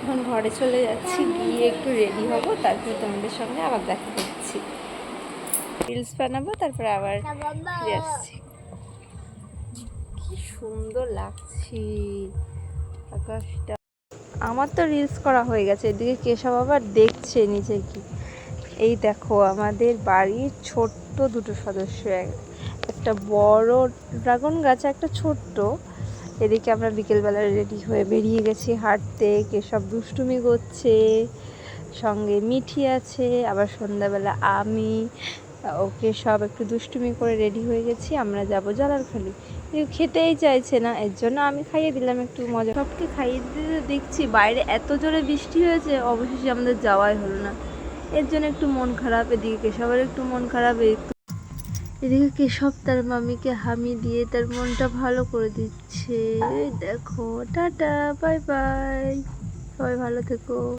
এখন ঘরে চলে যাচ্ছি, গিয়ে একটু রেডি হব, তারপরে তোমাদের সঙ্গে আবার দেখা করছি। রিলস বানাবো, তারপরে আবার আসছি। কি সুন্দর লাগছে আকাশটা। আমার তো রিলস করা হয়ে গেছে, এদিকে কেশব আবার দেখছে নিচে কি এই দেখো, আমাদের বাড়ির ছোট্ট দুটো সদস্য, এক- একটা বড় ড্রাগন গাছ একটা ছোট্ট। এদিকে আমরা বিকেলবেলা রেডি হয়ে বেরিয়ে গেছি হাঁটতে কেসব দুষ্টুমি করছে, সঙ্গে মিঠি আছে, আবার সন্ধ্যাবেলা আমি, ওকে সব একটু দুষ্টুমি করে রেডি হয়ে গেছি, আমরা যাব জলারখালি। খেতেই চাইছে না, এর জন্য আমি খাইয়ে দিলাম একটু মজা। সবকে খাইয়ে দিতে দেখছি, বাইরে এত জোরে বৃষ্টি হয়েছে, অবশেষে আমাদের যাওয়াই হলো না। এর জন্য একটু মন খারাপ, এদিকে কেশবের একটু মন খারাপ, এদিকে কেশব তার মামিকে হামি দিয়ে তার মনটা ভালো করে দিচ্ছে। দেখো, টাটা, বাই বাই। সবাই ভালো থেকো।